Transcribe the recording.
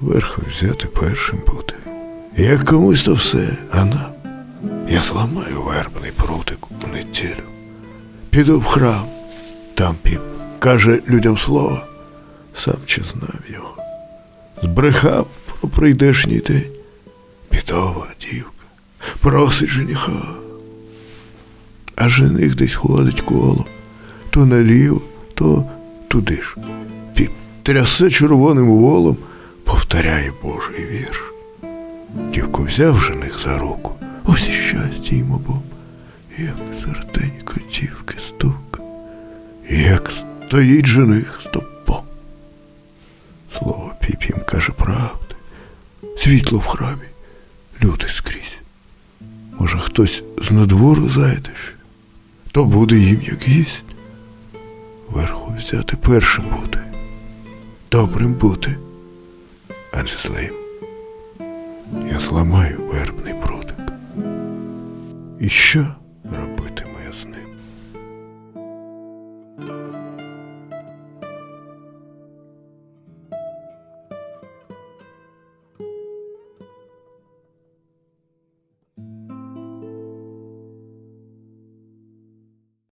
Верху взяти першим бути. Як комусь то все, а нам. Я зламаю вербний прутик у неділю. Піду в храм, там піп каже людям слово, сам чи знав його. Збрехав про прийдешній день. Підова дівка, просить жениха. А жених десь ходить коло, то наліво, то туди ж. Піп трясе червоним волом, повторяє Божий вірш. Дівку взяв жених за руку, ось і щастя йому бом, як серденько дівки стук, як стоїть жених стопом. Слово піп їм каже правди, світло в храмі, люди скрізь. Може, хтось з надвору зайде ще, то буде їм як гість. Верху взяти першим бути, добрим бути, адже. Я зламаю вербний прутик. І що робитиму з ним?